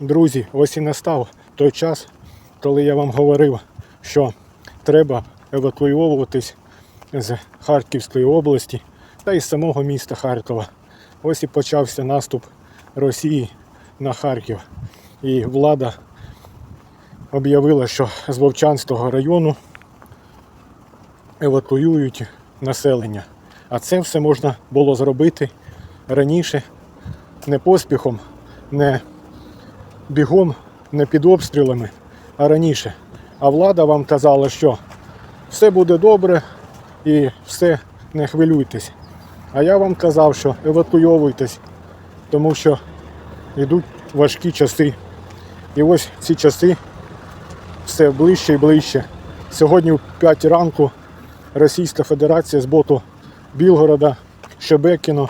Друзі, ось і настав той час, коли я вам говорив, що треба евакуюватись з Харківської області та із самого міста Харкова. Ось і почався наступ Росії на Харків. І влада об'явила, що з Вовчанського району евакуюють населення. А це все можна було зробити раніше не поспіхом, не бігом, не під обстрілами, а раніше. А влада вам казала, що все буде добре і все не хвилюйтесь. А я вам казав, що евакуйовуйтесь, тому що йдуть важкі часи. І ось ці часи все ближче і ближче. Сьогодні в 5 ранку Російська Федерація з боту Білгорода, Шебекіно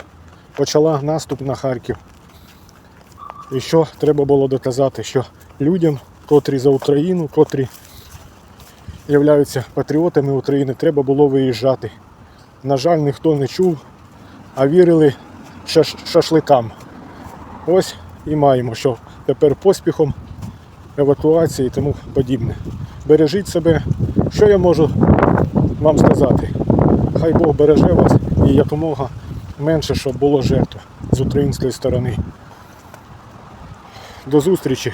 почала наступ на Харків. І що треба було доказати, що людям, котрі за Україну, котрі являються патріотами України, треба було виїжджати. На жаль, ніхто не чув, а вірили шаш- шашликам. Ось і маємо, що тепер поспіхом евакуації і тому подібне. Бережіть себе. Що я можу вам сказати? Хай Бог береже вас і якомога менше, щоб було жертв з української сторони. До зустрічі!